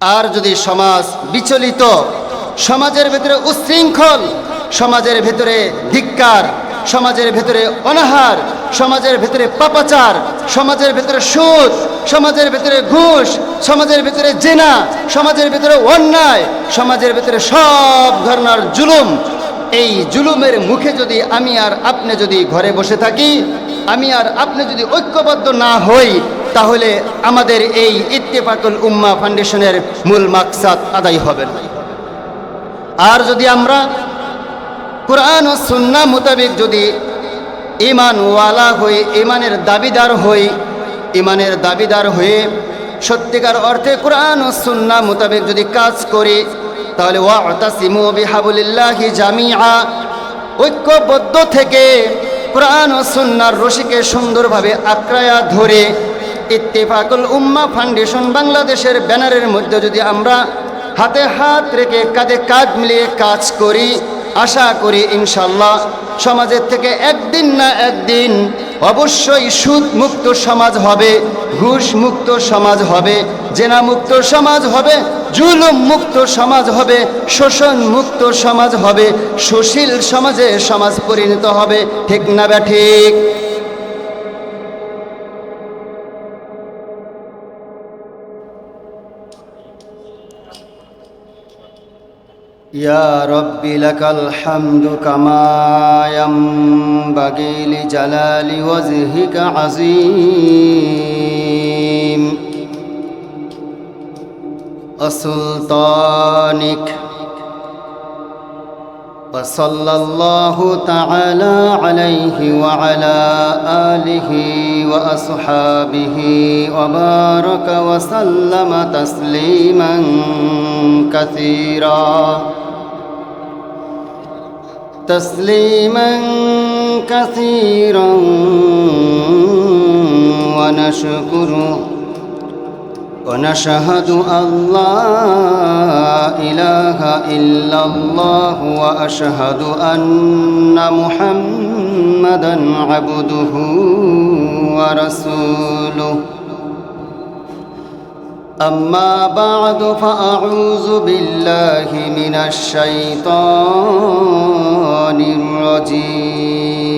আর যদি সমাজ বিচলিত, সমাজের ভেতরে উচ্ছৃঙ্খল, সমাজের ভেতরে ধিক্কার, সমাজের ভেতরে অনাহার, সমাজের ভেতরে পাপাচার, সমাজের ভেতরে সুদ, সমাজের ভেতরে ঘুষ, সমাজের ভেতরে জেনা, সমাজের ভেতরে অন্যায়, সমাজের ভেতরে সব ধরনের জুলুম, এই জুলুমের মুখে যদি আমি আর আপনি যদি ঘরে বসে থাকি, আমি আর আপনি যদি ঐক্যবদ্ধ না হই, তাহলে আমাদের এই ইত্তেফাকুল উম্মা ফাউন্ডেশনের মূল মাকসাদ আদায় হবে। আর যদি আমরা কোরআন ও সুন্না মোতাবেক যদি ইমানওয়ালা হই ইমানের দাবিদার হই ইমানের দাবিদার হয়ে সত্যিকার অর্থে কোরআন ও সুন্না মোতাবেক যদি কাজ করি, তাহলে ওয়াতাসিমু জামিআ। ঐক্যবদ্ধ থেকে কোরআন ও সুন্নার রশিকে সুন্দরভাবে আক্রায়া ধরে ইত্তেফাকুল উম্মা ফাউন্ডেশন বাংলাদেশের ব্যানারের মধ্যে যদি আমরা হাতে হাত রেখে কাঁধে কাঁধ মিলিয়ে কাজ করি, আশা করি ইনশাল্লাহ সমাজের থেকে একদিন না একদিন অবশ্যই সুদ মুক্ত সমাজ হবে ঘুষ মুক্ত সমাজ হবে জেনা মুক্ত সমাজ হবে জুলুম মুক্ত সমাজ হবে শোষণ মুক্ত সমাজ হবে, সুশীল সমাজে সমাজ পরিণত হবে, ঠিক না ব্যা يا رب لك الحمد كما ينبغي لجلال وجهك عظيم. وسلطانك وصلى الله تعالى عليه وعلى آله وأصحابه وبارك وسلم تسليما كثيرا. تسليما كثيرا ونشكره ونشهد أن لا إله إلا الله وأشهد أن محمدا عبده ورسوله. أما بعد فأعوذ بالله من الشيطان الرجيم.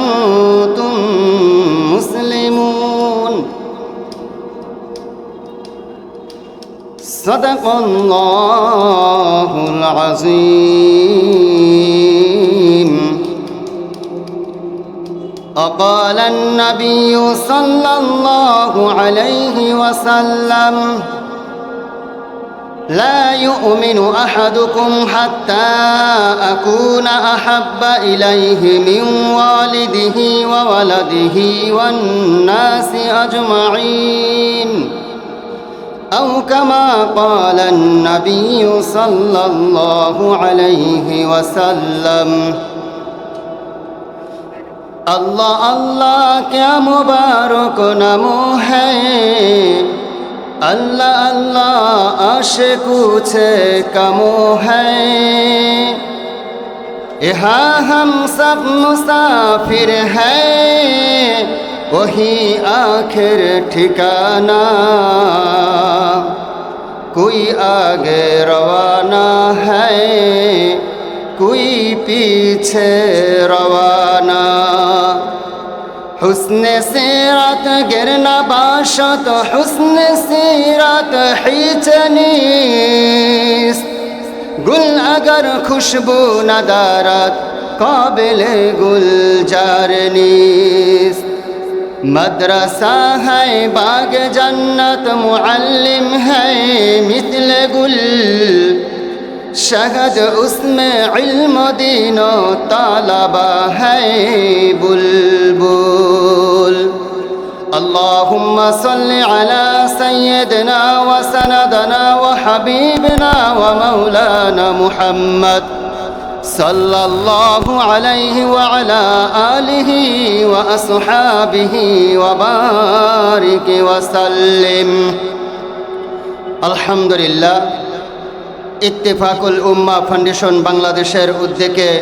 صدق الله العظيم. وقال النبي صلى الله عليه وسلم لا يؤمن أحدكم حتى أكون أحب إليه من والده وولده والناس أجمعين. او كما قال النبي صلى الله عليه وسلم अल्लाह अल्लाह क्या मुबारक नमो है अल्लाह अल्लाह आशे कुछ कमो है यहाँ हम सब मुसाफिर हैं ওহি আখের ঠিকানা কুই আগে রওয়ানা হ্যায় কুই পিছে রওয়ানা حسن سیرت گرنا باشد حسن سیرت حیچ نیست گل اگر خوشبو ندارد قابل گل جار نیست মদ্রাসা হ্যাঁ বাগ জন্নত معلم হ্যাঁ মিসল গুল شہد উসমে ইম দিন তালাবা হ্যাঁ طالبہ اللهم صل على سيدنا وسندنا وحبيبنا ومولانا محمد صلى الله عليه وعلى آله وأصحابه وبارك وسلم الحمد لله ইত্তেফাকুল উম্মা ফাউন্ডেশন বাংলাদেশের উদ্যোগে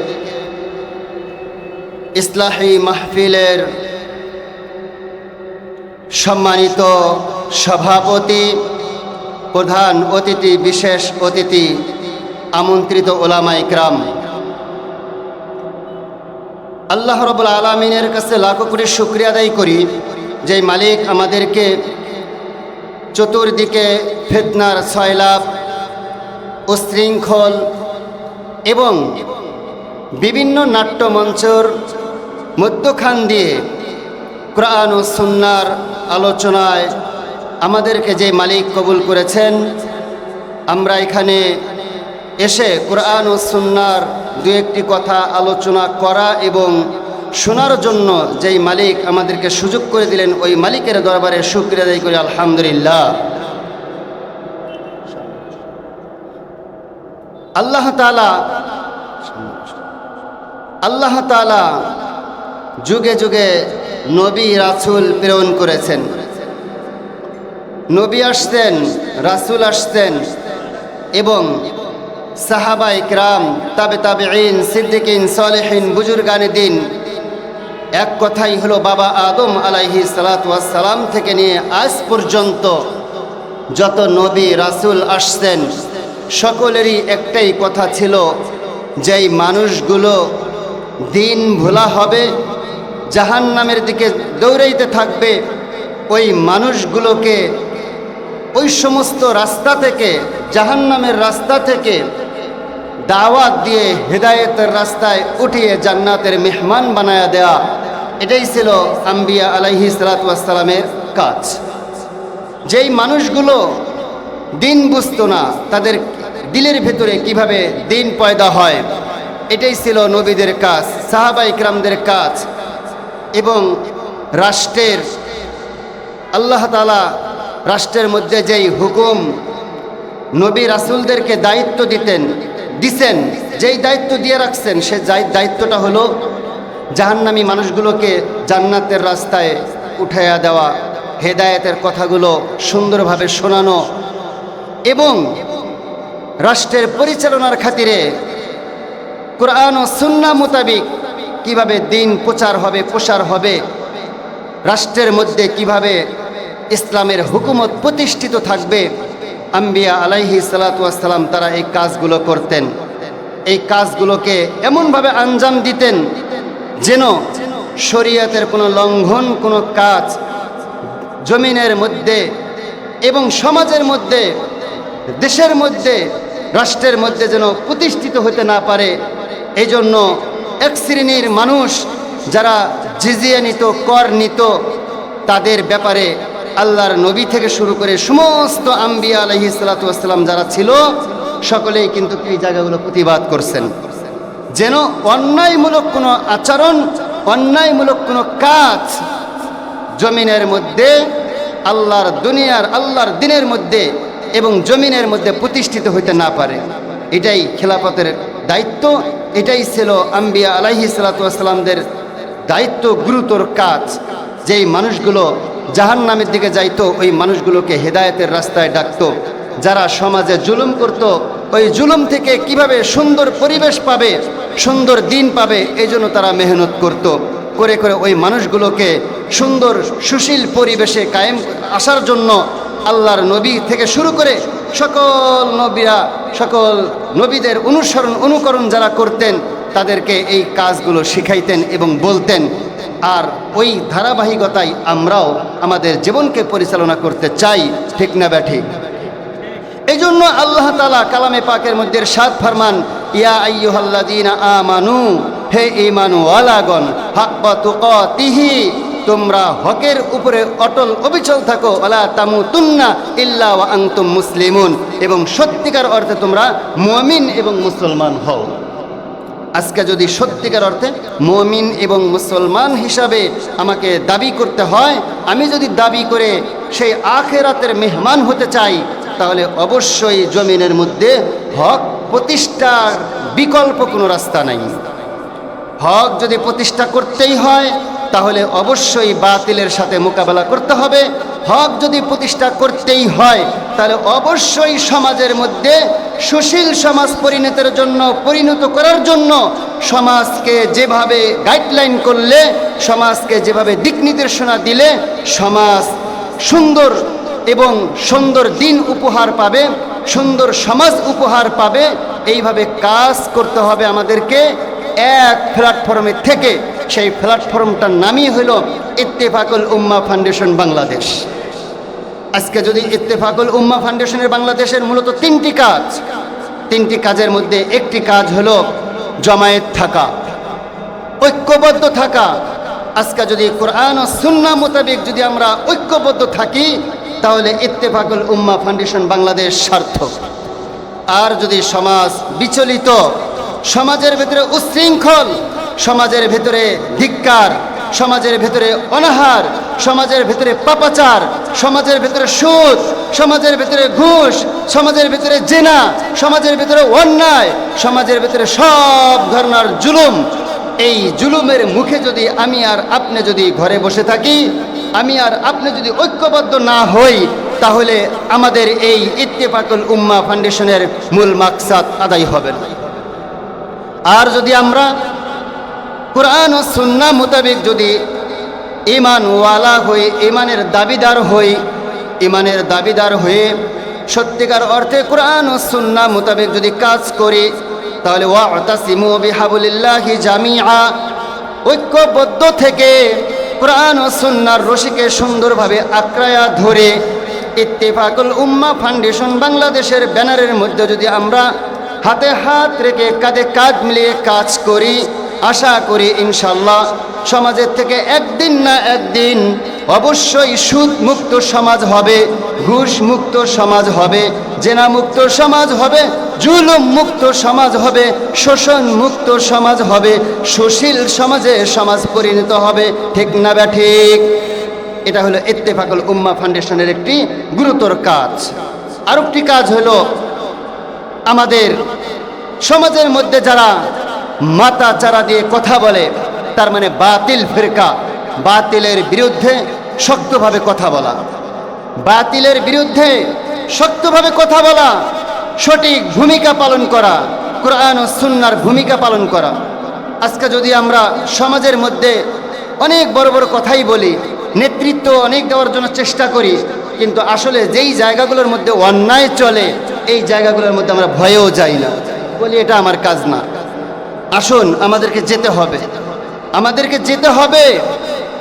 ইসলাহী মাহফিলের সম্মানিত সভাপতি প্রধান অতিথি বিশেষ অতিথি আমন্ত্রিত ওলামা ইকরাম আল্লাহ রবুল আলমিনের কাছে লাখো করে শুক্রিয়া আদায় করি যে মালিক আমাদেরকে চতুর্দিকে ফেতনার ছয়লাভ উশৃঙ্খল এবং বিভিন্ন নাট্যমঞ্চর মধ্যখান দিয়ে কোরআন ও সুন্নার আলোচনায় আমাদেরকে যে মালিক কবুল করেছেন, আমরা এখানে এসে কোরআন ও সুন্নার দু একটি কথা আলোচনা করা এবং শোনার জন্য যেই মালিক আমাদেরকে সুযোগ করে দিলেন, ওই মালিকের দরবারে শুক্রিয়া আদায় করি, আলহামদুলিল্লাহ। আল্লাহ তালা আল্লাহ তালা যুগে যুগে নবী রাসুল প্রেরণ করেছেন। নবী আসতেন, রাসুল আসতেন এবং সাহাবা ইকরাম, তাবে তাবে ইন সিদ্দিকিন, সলেহিন, বুজুর্গানে দিন। এক কথাই হলো বাবা আদম আলাইহি সালাতাম থেকে নিয়ে আজ পর্যন্ত যত নবী রাসুল আসছেন, সকলেরই একটাই কথা ছিল, যেই মানুষগুলো দিন ভোলা হবে জাহান নামের দিকে দৌড়াইতে থাকবে, ওই মানুষগুলোকে ওই সমস্ত রাস্তা থেকে জাহান নামের রাস্তা থেকে দাওয়াত দিয়ে হেদায়েতের রাস্তায় উঠিয়ে জান্নাতের মেহমান বানায়া দেয়া, এটাই ছিল আম্বিয়া আলাইহি সালাতামের কাজ। যেই মানুষগুলো দিন বুঝতো না, তাদের দিলের ভেতরে কীভাবে দিন পয়দা হয়, এটাই ছিল নবীদের কাজ, সাহাবা ইকরামদের কাজ এবং রাষ্ট্রের, আল্লাহ তালা রাষ্ট্রের মধ্যে যেই হুকুম নবী রাসুলদেরকে দায়িত্ব দিতেন দিছেন, যেই দায়িত্ব দিয়ে রাখছেন, সে দায়িত্বটা হলো জাহান্নামী মানুষগুলোকে জান্নাতের রাস্তায় উঠাইয়া দেওয়া, হেদায়েতের কথাগুলো সুন্দরভাবে শোনানো এবং রাষ্ট্রের পরিচালনার খাতিরে কোরআন ও সুন্না মোতাবিক কীভাবে দিন প্রচার হবে, প্রসার হবে, রাষ্ট্রের মধ্যে কীভাবে ইসলামের হুকুমত প্রতিষ্ঠিত থাকবে আম্বিয়া আলাইহি সালাতাম তারা এই কাজগুলো করতেন। এই কাজগুলোকে এমনভাবে আঞ্জাম দিতেন যেন শরীয়তের কোনো লঙ্ঘন, কোনো কাজ জমিনের মধ্যে এবং সমাজের মধ্যে, দেশের মধ্যে, রাষ্ট্রের মধ্যে যেন প্রতিষ্ঠিত হতে না পারে। এই জন্য এক শ্রেণির মানুষ যারা জিজিয়ে নিত, কর নিত, তাদের ব্যাপারে আল্লাহর নবী থেকে শুরু করে সমস্ত আম্বিয়া আলহি সালাতাম যারা ছিল, সকলেই কিন্তু এই জায়গাগুলো প্রতিবাদ করছেন। যেন অন্যায়মূলক কোনো আচরণ, অন্যায়মূলক কোনো কাজ জমিনের মধ্যে, আল্লাহর দুনিয়ার, আল্লাহর দিনের মধ্যে এবং জমিনের মধ্যে প্রতিষ্ঠিত হইতে না পারে। এটাই খেলাপথের দায়িত্ব, এটাই ছিল আম্বিয়া আলাইহি সালাতামদের দায়িত্ব, গুরুতর কাজ। যেই মানুষগুলো জাহান নামের দিকে যাইতো, ওই মানুষগুলোকে হেদায়েতের রাস্তায় ডাকতো। যারা সমাজে জুলুম করত, ওই জুলুম থেকে কীভাবে সুন্দর পরিবেশ পাবে, সুন্দর দিন পাবে, এই জন্য তারা মেহনত করত। করে করে ওই মানুষগুলোকে সুন্দর, সুশীল পরিবেশে কায়েম আসার জন্য আল্লাহর নবী থেকে শুরু করে সকল নবীরা, সকল নবীদের অনুসরণ, অনুকরণ যারা করতেন তাদেরকে এই কাজগুলো শিখাইতেন এবং বলতেন, আর ওই ধারাবাহিকতায় আমরাও আমাদের জীবনকে পরিচালনা করতে চাই। ঠিক না ব্যাঠিক এই জন্য আল্লাহ তালা কালামে পাকের মধ্যে সাত ফরমান, ইয়া আইয়ুহাল্লাযীনা আমানু, হে ঈমানু আলাগন হাক্কা তুকাতিহি, তোমরা হকের উপরে অটল অবিচল থাকো আলা তামুতুন্না ইল্লা ওয়া আনতুম মুসলিমুন। এবং সত্যিকার অর্থে তোমরা মুমিন এবং মুসলমান হও। আজকে যদি সত্যিকার অর্থে মমিন এবং মুসলমান হিসাবে আমাকে দাবি করতে হয়, আমি যদি দাবি করে সেই আখেরাতের মেহমান হতে চাই, তাহলে অবশ্যই জমিনের মধ্যে হক প্রতিষ্ঠার বিকল্প কোনো রাস্তা নাই। হক যদি প্রতিষ্ঠা করতেই হয়, তাহলে অবশ্যই বাতিলের সাথে মোকাবেলা করতে হবে। হক যদি প্রতিষ্ঠা করতেই হয়, তাহলে অবশ্যই সমাজের মধ্যে সুশীল সমাজ পরিণতের জন্য, পরিণত করার জন্য সমাজকে যেভাবে গাইডলাইন করলে, সমাজকে যেভাবে দিক নির্দেশনা দিলে, সমাজ সুন্দর এবং সুন্দর দিন উপহার পাবে, সুন্দর সমাজ উপহার পাবে। এইভাবে কাজ করতে হবে আমাদেরকে। এক প্ল্যাটফর্মে থেকে সেই প্ল্যাটফর্মটার নামই হলো ইত্তেফাকুল উম্মা ফাউন্ডেশন বাংলাদেশ। আজকে যদি ইত্তেফাকুল উম্মা ফাউন্ডেশনের বাংলাদেশের মূলত তিনটি কাজ, তিনটি কাজের মধ্যে একটি কাজ হলো জমায়েত থাকা, ঐক্যবদ্ধ থাকা। আজকে যদি কোরআন ও সুন্না মোতাবেক যদি আমরা ঐক্যবদ্ধ থাকি, তাহলে ইত্তেফাকুল উম্মা ফাউন্ডেশন বাংলাদেশ সার্থক। আর যদি সমাজ বিচলিত, সমাজের ভেতরে উচ্ছৃঙ্খল সমাজের ভেতরে ধিক্কার, সমাজের ভেতরে অনাহার সমাজের ভেতরে পাপাচার, সমাজের ভেতরে সুদ, সমাজের ভেতরে ঘুষ, সমাজের ভেতরে জেনা, সমাজের ভেতরে অন্যায়, সমাজের ভেতরে সব ধরনের জুলুম। এই জুলুমের মুখে যদি আমি আর আপনি যদি ঘরে বসে থাকি, আমি আর আপনি যদি ঐক্যবদ্ধ না হই, তাহলে আমাদের এই ইত্তেফাকুল উম্মা ফাউন্ডেশনের মূল মাকসাদ আদায় হবে না। আর যদি আমরা কোরআন ও সুন্না মোতাবেক যদি ইমান ওয়ালা হই ইমানের দাবিদার হই ইমানের দাবিদার হয়ে, সত্যিকার অর্থে কোরআন ও সুন্না মোতাবেক যদি কাজ করি, তাহলে ওয়াতাসিমু বিহাবুলিল্লাহি জামিআ। ঐক্যবদ্ধ থেকে কোরআন ও সুন্নার রশিকে সুন্দরভাবে আক্রায়া ধরে, ইত্তেফাকুল উম্মা ফাউন্ডেশন বাংলাদেশের ব্যানারের মধ্যে যদি আমরা হাতে হাত রেখে কাঁধে কাঁধ মিলিয়ে কাজ করি আশা করি ইনশাল্লাহ সমাজের থেকে একদিন না একদিন অবশ্যই সুদ মুক্ত সমাজ হবে ঘুষ মুক্ত সমাজ হবে জেনা মুক্ত সমাজ হবে জুলুম মুক্ত সমাজ হবে শোষণ মুক্ত সমাজ হবে, সুশীল সমাজে সমাজ পরিণত হবে, ঠিক না ব্যা ঠিক? এটা হলো ইত্তেফাকুল উম্মা ফাউন্ডেশনের একটি গুরুতর কাজ। আরেকটি কাজ হলো আমাদের সমাজের মধ্যে যারা মাতা চারা দিয়ে কথা বলে, তার মানে বাতিল ফিরকা, বাতিলের বিরুদ্ধে শক্তভাবে কথা বলা। বাতিলের বিরুদ্ধে শক্তভাবে কথা বলা, সঠিক ভূমিকা পালন করা, কোরআন ও সুন্নার ভূমিকা পালন করা। আজকে যদি আমরা সমাজের মধ্যে অনেক বড় বড় কথাই বলি, নেতৃত্ব অনেক দেওয়ার জন্য চেষ্টা করি, কিন্তু আসলে যেই জায়গাগুলোর মধ্যে অন্যায় চলে, এই জায়গাগুলোর মধ্যে আমরা ভয়েও যাই না। বলি এটা আমার কাজ না। আসুন, আমাদেরকে যেতে হবে। আমাদেরকে যেতে হবে।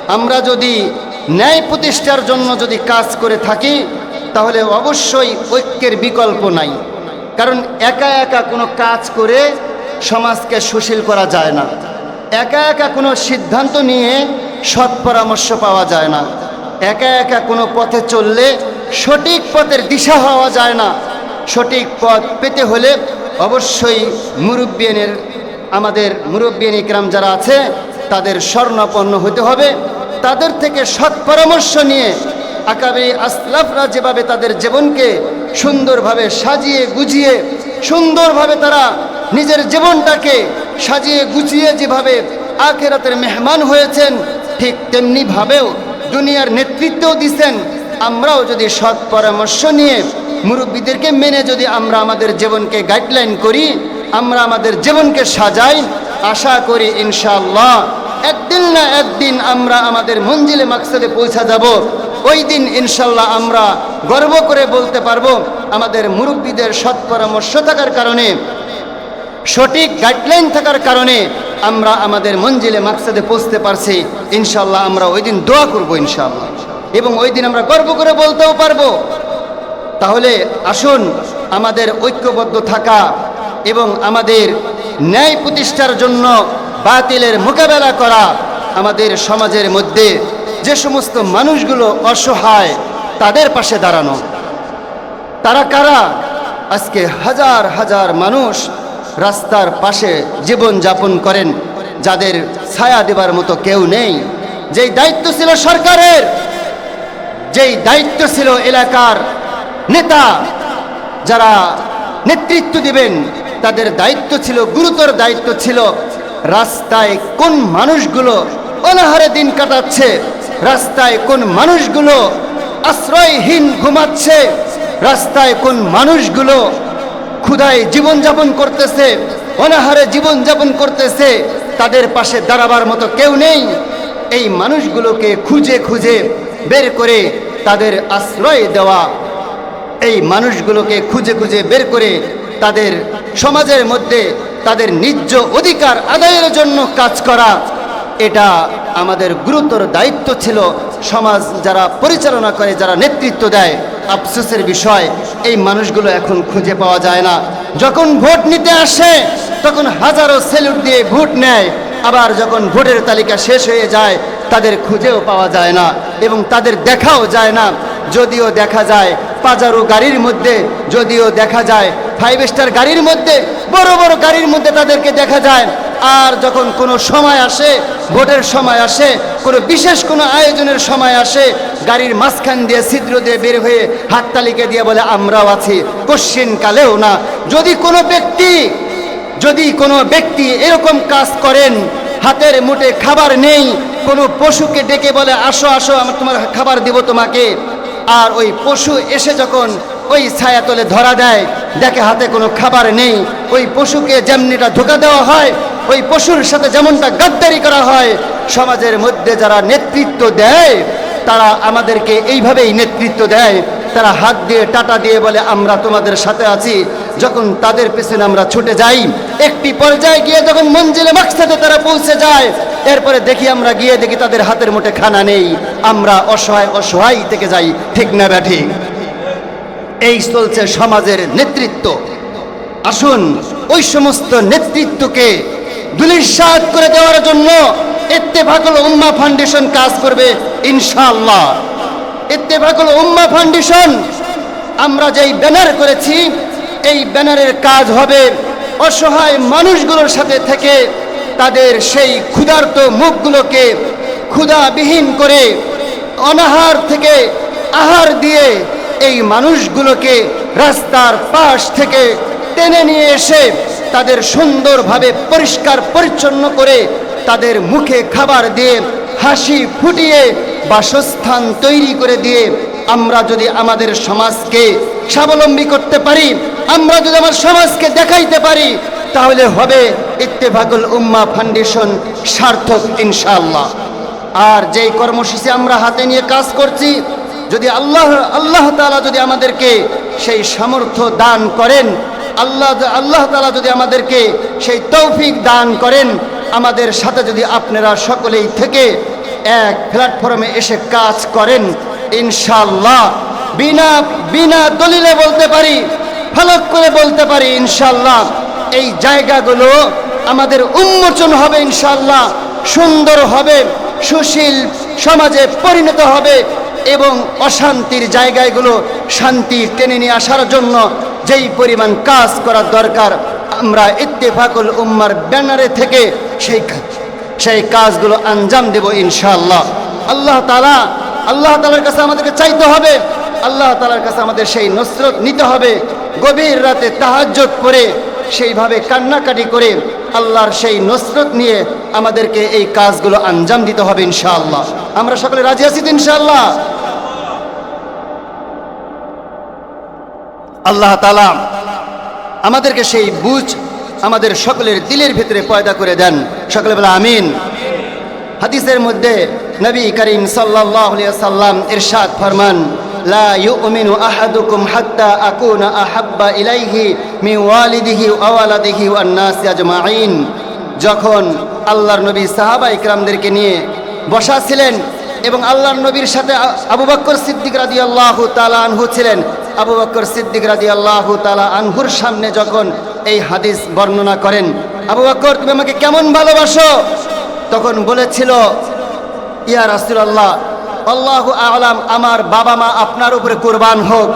আমরা যদি ন্যায় প্রতিষ্ঠার জন্য যদি কাজ করে থাকি, তাহলে অবশ্যই ঐক্যের বিকল্প নাই। কারণ একা একা কোনো কাজ করে সমাজকে সুশীল করা যায় না। একা একা কোনো সিদ্ধান্ত নিয়ে সৎ পরামর্শ পাওয়া যায় না। একা একা কোনো পথে চললে সঠিক পথের দিশা হওয়া যায় না। সঠিক পথ পেতে হলে অবশ্যই মুরব্বিয়ানের আমাদের মুরব্বিয়ান ইকরাম যারা আছে, তাদের স্বর্ণপন্ন হতে হবে। তাদের থেকে সৎ পরামর্শ নিয়ে আকাবে আসলাফরা যেভাবে তাদের জীবনকে সুন্দরভাবে সাজিয়ে গুজিয়ে, সুন্দরভাবে তারা নিজের জীবনটাকে সাজিয়ে গুছিয়ে যেভাবে আখেরাতের মেহমান হয়েছেন, ঠিক তেমনিভাবেও দুনিয়ার নেতৃত্বও দিছেন আমরাও যদি সৎ পরামর্শ নিয়ে মুরব্বীদেরকে মেনে যদি আমরা আমাদের জীবনকে গাইডলাইন করি আমরা আমাদের জীবনকে সাজাই। আশা করি ইনশাআল্লাহ একদিন না একদিন আমরা আমাদের মঞ্জিলে মাকসাদে পৌঁছা যাব। ওই দিন ইনশাল্লাহ আমরা গর্ব করে বলতে পারব আমাদের মুরব্বীদের সৎ পরামর্শ থাকার কারণে, সঠিক গাইডলাইন থাকার কারণে আমরা আমাদের মঞ্জিলে মাকসাদে পৌঁছতে পারছি। ইনশাল্লাহ আমরা ওই দিন দোয়া করব ইনশাল্লাহ এবং ওই দিন আমরা গর্ব করে বলতেও পারব। তাহলে আসুন আমাদের ঐক্যবদ্ধ থাকা এবং আমাদের ন্যায় প্রতিষ্ঠার জন্য বাতিলের মোকাবেলা করা আমাদের সমাজের মধ্যে যে সমস্ত মানুষগুলো অসহায়, তাদের পাশে দাঁড়ানো। তারা কারা? আজকে হাজার হাজার মানুষ রাস্তার পাশে জীবন যাপন করেন, যাদের ছায়া দেবার মতো কেউ নেই। যেই দায়িত্ব ছিল সরকারের, যেই দায়িত্ব ছিল এলাকার নেতা, যারা নেতৃত্ব দিবেন তাদের দায়িত্ব ছিল, গুরুতর দায়িত্ব ছিল রাস্তায় কোন মানুষগুলো অনাহারে দিন কাটাচ্ছে, রাস্তায় কোন মানুষগুলো আশ্রয়হীন ঘুমাচ্ছে, রাস্তায় কোন মানুষগুলো ক্ষুধায় জীবনযাপন করতেছে, অনাহারে জীবনযাপন করতেছে, তাদের পাশে দাঁড়াবার মতো কেউ নেই। এই মানুষগুলোকে খুঁজে খুঁজে বের করে তাদের আশ্রয় দেওয়া, এই মানুষগুলোকে খুঁজে খুঁজে বের করে তাদের সমাজের মধ্যে তাদের নিজ অধিকার আদায়ের জন্য কাজ করা, এটা আমাদের গুরুতর দায়িত্ব ছিল। সমাজ যারা পরিচালনা করে, যারা নেতৃত্ব দেয়, আফসোসের বিষয়, এই মানুষগুলো এখন খুঁজে পাওয়া যায় না। যখন ভোট নিতে আসে, তখন হাজারো সেলুট দিয়ে ভোট নেয়। আবার যখন ভোটের তালিকা শেষ হয়ে যায়, তাদের খুঁজেও পাওয়া যায় না এবং তাদের দেখাও যায় না। যদিও দেখা যায়, পাজারো গাড়ির মধ্যে, যদিও দেখা যায় ফাইভ স্টার গাড়ির মধ্যে, বড় বড় গাড়ির মধ্যে তাদেরকে দেখা যায়। আর যখন কোনো সময় আসে, ভোটের সময় আসে, কোনো বিশেষ কোনো আয়োজনের সময় আসে, গাড়ির মাঝখান দিয়ে ছিদ্র দিয়ে বের হয়ে হাততালিকে দিয়ে বলে, আমরাও আছি। কালেও না। যদি কোনো ব্যক্তি, যদি কোনো ব্যক্তি এরকম কাজ করেন, হাতের মুঠে খাবার নেই, কোনো পশুকে ডেকে বলে, আসো আসো, আমার তোমার খাবার দিব তোমাকে। আর ওই পশু এসে যখন ওই ছায়া ছায়াতলে ধরা দেয়। দেখে হাতে কোনো খাবার নেই। ওই পশুকে যেমনিটা ধোকা দেওয়া হয়, ওই পশুর সাথে যেমনটা গাদ্দারি করা হয়, সমাজের মধ্যে যারা নেতৃত্ব দেয়, তারা আমাদেরকে এইভাবেই নেতৃত্ব দেয়। তারা হাত দিয়ে, টাটা দিয়ে বলে, আমরা তোমাদের সাথে আছি। যখন তাদের পেছনে আমরা ছুটে যাই, একটি পর্যায়ে গিয়ে যখন মঞ্জিলে মাকসাদে তারা পৌঁছে যায়, এরপরে দেখি আমরা গিয়ে দেখি তাদের হাতের মুঠে খানা নেই। আমরা অসহায় অসহায় থেকে যাই। ঠিক না ব্যাঠি এই চলছে সমাজের নেতৃত্ব। আসুন, ওই সমস্ত নেতৃত্বকে দুলিশাত করে দেওয়ার জন্য এতে ইত্তেফাকুল উম্মা ফাউন্ডেশন কাজ করবে, ইনশাআল্লাহ। ইত্তেফাকুল উম্মা ফাউন্ডেশন, আমরা যেই ব্যানার করেছি, এই ব্যানারের কাজ হবে অসহায় মানুষগুলোর সাথে থেকে তাদের সেই ক্ষুধার্ত মুখগুলোকে ক্ষুধাবিহীন করে, অনাহার থেকে আহার দিয়ে এই মানুষগুলোকে রাস্তার পাশ থেকে টেনে নিয়ে এসে তাদের সুন্দরভাবে পরিষ্কার পরিচ্ছন্ন করে তাদের মুখে খাবার দিয়ে, হাসি ফুটিয়ে বাসস্থান তৈরি করে দিয়ে আমরা যদি আমাদের সমাজকে স্বাবলম্বী করতে পারি, আমরা যদি আমার সমাজকে দেখাইতে পারি, তাহলে হবে ইত্তেফাকুল উম্মা ফাউন্ডেশন সার্থক ইনশাআল্লাহ। আর যেই কর্মসূচি আমরা হাতে নিয়ে কাজ করছি যদি আল্লাহ আল্লাহ তালা যদি আমাদেরকে সেই সামর্থ্য দান করেন, আল্লাহ আল্লাহ তালা যদি আমাদেরকে সেই তৌফিক দান করেন, আমাদের সাথে যদি আপনারা সকলেই থেকে এক প্ল্যাটফর্মে এসে কাজ করেন ইনশাল্লাহ বিনা বিনা দলিলে বলতে পারি, ফলক করে বলতে পারি ইনশাল্লাহ এই জায়গাগুলো আমাদের উন্মোচন হবে ইনশাল্লাহ সুন্দর হবে, সুশীল সমাজে পরিণত হবে এবং অশান্তির জায়গাগুলো শান্তি টেনে নিয়ে আসার জন্য যেই পরিমাণ কাজ করার দরকার, আমরা ইত্তেফাকুল উম্মার ব্যানারে থেকে সেই সেই কাজগুলো আঞ্জাম দেব ইনশাআল্লাহ। আল্লাহ তালা আল্লাহ তালার কাছে আমাদেরকে চাইতে হবে, আল্লাহ তালার কাছে আমাদের সেই নসরত নিতে হবে, গভীর রাতে তাহাজ্জত করে সেইভাবে কান্নাকাটি করে আল্লাহর সেই নসরত নিয়ে আমাদেরকে এই কাজগুলো আঞ্জাম দিতে হবে ইনশাআল্লাহ। আমরা সকলে রাজি আছি ইনশাআল্লাহ? আল্লাহ তালা আমাদেরকে সেই বুঝ আমাদের সকলের দিলের ভিতরে পয়দা করে দেন। সকলে বলে আমিন। হাদিসের মধ্যে নবী করিম আলাইহি সাল্লাম ইরশাদ ফরমান, লা ইউমিনু আহাদুকুম হাত্তা আকুনা আহাব্বা ইলাইহি মিন ওয়ালিদিহি ওয়া ওয়ালাদিহি ওয়ান আজমাইন। যখন আল্লাহর নবী সাহাবা ইকরামদেরকে নিয়ে বসা ছিলেন এবং আল্লাহর নবীর সাথে আবু বকর সিদ্দিক রাদিয়াল্লাহু তাআলা আনহু ছিলেন। আবু বকর সিদ্দিক রাদিয়াল্লাহু তালা আনহুর সামনে যখন এই হাদিস বর্ণনা করেন, আবু বকর তুমি আমাকে কেমন ভালোবাসো? তখন বলেছিল, ইয়া রাসূলুল্লাহ, আল্লাহু আলাম, আমার বাবা মা আপনার উপরে কোরবান হোক।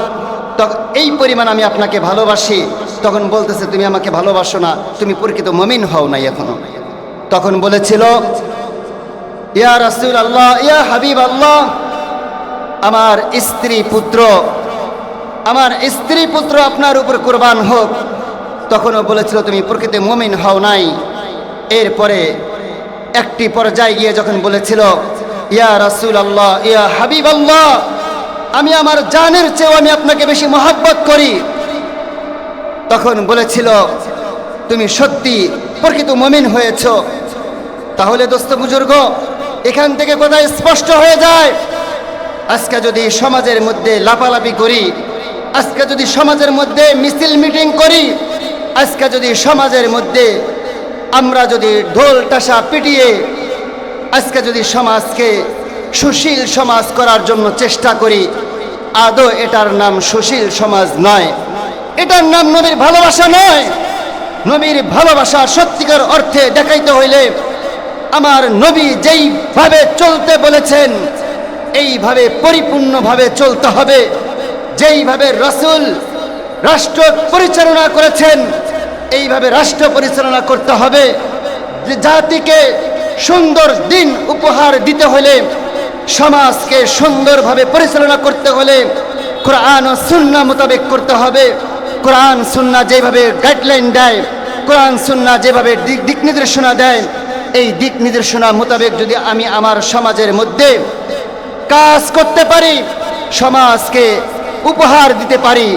তখন এই পরিমাণ আমি আপনাকে ভালোবাসি। তখন বলতেছে, তুমি আমাকে ভালোবাসো না, তুমি প্রকৃত মমিন হও নাই এখনও। তখন বলেছিল ইয়া রাসূল আল্লাহ ইয়া হাবিব আল্লাহ আমার স্ত্রী পুত্র, আমার স্ত্রী পুত্র আপনার উপর কোরবান হোক। তখনও বলেছিল, তুমি প্রকৃতি মমিন হও নাই। এরপরে একটি পর্যায়ে গিয়ে যখন বলেছিল, ইয়া রাসুল আল্লাহ ইয়া হাবিব আল্লাহ আমি আমার জানের চেয়েও আমি আপনাকে বেশি মহাব্বত করি। তখন বলেছিল, তুমি সত্যি প্রকৃত মমিন হয়েছ। তাহলে দোস্ত বুজুর্গ এখান থেকে কোথায় স্পষ্ট হয়ে যায়। আজকে যদি সমাজের মধ্যে লাপালাপি করি, আজকে যদি সমাজের মধ্যে মিছিল মিটিং করি, আজকে যদি সমাজের মধ্যে আমরা যদি ঢোল টাসা পিটিয়ে, আজকে যদি সমাজকে সুশীল সমাজ করার জন্য চেষ্টা করি, আদৌ এটার নাম সুশীল সমাজ নয়। এটার নাম নবীর ভালোবাসা নয়। নবীর ভালোবাসা সত্যিকার অর্থে দেখাইতে হইলে আমার নবী যেইভাবে চলতে বলেছেন, এইভাবে পরিপূর্ণভাবে চলতে হবে। যেইভাবে রসুল রাষ্ট্র পরিচালনা করেছেন, এইভাবে রাষ্ট্র পরিচালনা করতে হবে। জাতিকে সুন্দর দিন উপহার দিতে হলে, সমাজকে সুন্দরভাবে পরিচালনা করতে হলে কোরআন ও সুন্না মোতাবেক করতে হবে। কোরআন, সুন্না যেভাবে গাইডলাইন দেয়, কোরআন, সুন্না যেভাবে দিক নির্দেশনা দেয় এই দিক নির্দেশনা মোতাবেক যদি আমি আমার সমাজের মধ্যে কাজ করতে পারি, সমাজকে উপহার দিতে পারি,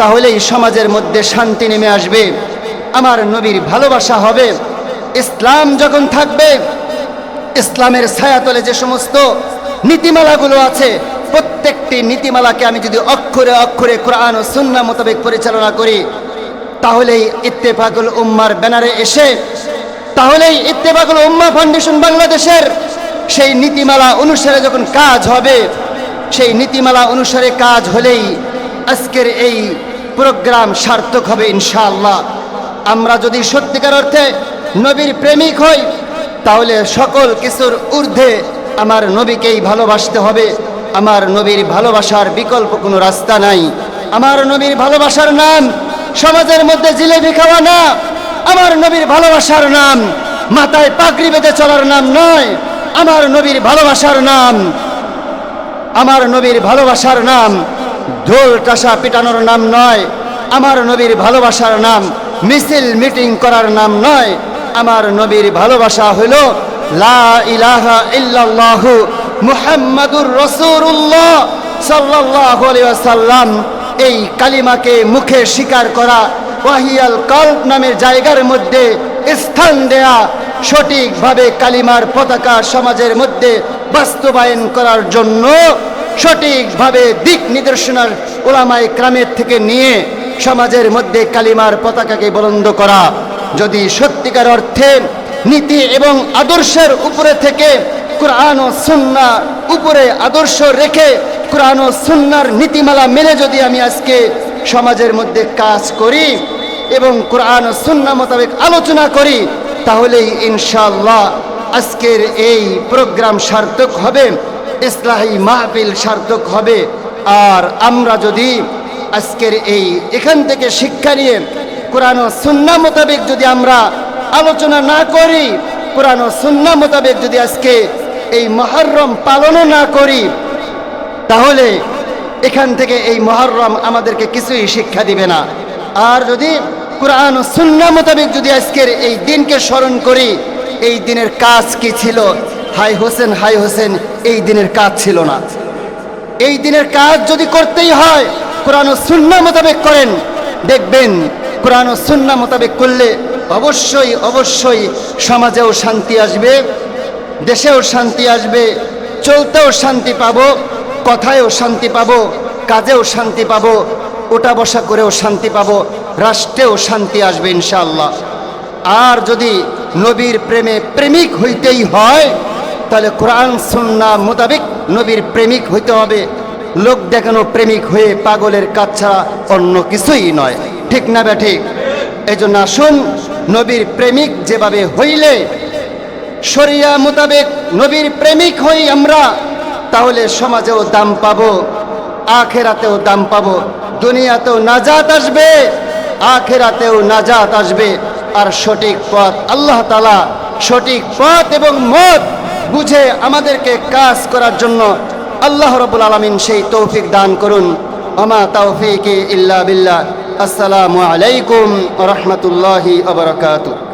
তাহলেই সমাজের মধ্যে শান্তি নেমে আসবে। আমার নবীর ভালোবাসা হবে। ইসলাম যখন থাকবে, ইসলামের ছায়াতলে যে সমস্ত নীতিমালাগুলো আছে, প্রত্যেকটি নীতিমালাকে আমি যদি অক্ষরে অক্ষরে কোরআন ও সুন্না মোতাবেক পরিচালনা করি, তাহলেই ইত্তেফাকুল উম্মার ব্যানারে এসে তাহলেই ইত্তেফাকুল উম্মা ফাউন্ডেশন বাংলাদেশের সেই নীতিমালা অনুসারে যখন কাজ হবে, সেই নীতিমালা অনুসারে কাজ হলেই আজকের এই প্রোগ্রাম সার্থক হবে ইনশাআল্লাহ। আমরা যদি সত্যিকার অর্থে নবীর প্রেমিক হই, তাহলে সকল কিছুর ঊর্ধ্বে আমার নবীকেই ভালোবাসতে হবে। আমার নবীর ভালোবাসার বিকল্প কোনো রাস্তা নাই। আমার নবীর ভালোবাসার নাম সমাজের মধ্যে জিলেবি খাওয়া না। আমার নবীর ভালোবাসার নাম মাথায় পাগড়ি বেঁধে চলার নাম নয়, আমার নবীর ভালোবাসার নাম, আমার নবীর ভালোবাসার নাম ঢোল টাসা পিটানোর নাম নয়, আমার নবীর ভালোবাসার নাম মিছিল মিটিং করার নাম নয়, আমার নবীর ভালোবাসা হইল লা ইলাহা ইল্লাল্লাহু মুহাম্মাদুর রাসূলুল্লাহ সাল্লাল্লাহু আলাইহি ওয়াসাল্লাম। এই কালিমাকে মুখে স্বীকার করা ওয়াহিয়াল কল্প নামের জায়গার মধ্যে স্থান দেয়া সঠিকভাবে কালিমার পতাকা সমাজের মধ্যে বাস্তবায়ন করার জন্য সঠিকভাবে দিক নির্দেশনার ওলামায় ক্রামের থেকে নিয়ে সমাজের মধ্যে কালিমার পতাকাকে বলন্দ করা। যদি সত্যিকার অর্থে নীতি এবং আদর্শের উপরে থেকে কোরআন ও সুন্না উপরে আদর্শ রেখে কোরআন ও সুন্নার নীতিমালা মেনে যদি আমি আজকে সমাজের মধ্যে কাজ করি এবং কোরআন সুন্না মোতাবেক আলোচনা করি, তাহলেই ইনশাল্লাহ আজকের এই প্রোগ্রাম সার্থক হবে, ইসলাহী মাহফিল সার্থক হবে। আর আমরা যদি আজকের এই এখান থেকে শিক্ষা নিয়ে কোরআন ও সুন্না মোতাবেক যদি আমরা আলোচনা না করি, কোরআন ও সুন্না মোতাবেক যদি আজকে এই মহরম পালনও না করি, তাহলে এখান থেকে এই মহরম আমাদেরকে কিছুই শিক্ষা দিবে না। আর যদি কোরআন সুন্না মোতাবেক যদি আজকের এই দিনকে স্মরণ করি, এই দিনের কাজ কি ছিল? হাই হোসেন হাই হোসেন, এই দিনের কাজ ছিল না। এই দিনের কাজ যদি করতেই হয়, কোরআন সুন্না মোতাবেক করেন, দেখবেন কোরআন সুন্না মোতাবেক করলে অবশ্যই অবশ্যই সমাজেও শান্তি আসবে, দেশেও শান্তি আসবে, চলতেও শান্তি পাবো। কথায়ও শান্তি পাবো, কাজেও শান্তি পাবো, ওটা বসা করেও শান্তি পাবো, রাষ্ট্রেও শান্তি আসবে ইনশাআল্লাহ। আর যদি নবীর প্রেমে প্রেমিক হইতেই হয়, তাহলে কোরআন, সুন্না মোতাবেক নবীর প্রেমিক হইতে হবে। লোক দেখানো প্রেমিক হয়ে পাগলের কাজ ছাড়া অন্য কিছুই নয়। ঠিক না বে ঠিক? এই জন্য আসুন, নবীর প্রেমিক যেভাবে হইলে, শরিয়া মোতাবেক নবীর প্রেমিক হই আমরা। তাহলে সমাজেও দাম পাবো, আখেরাতেও দাম পাবো, দুনিয়াতেও নাজাত আসবে, আখেরাতেও নাজাত আসবে। আর সঠিক পথ, আল্লাহ তালা সঠিক পথ এবং মত বুঝে আমাদেরকে কাজ করার জন্য আল্লাহ রবুল আলমিন সেই তৌফিক দান করুন। আমা তৌফিক ইল্লা বিল্লাহ। আসসালামু আলাইকুম রহমতুল্লাহি আবরকাত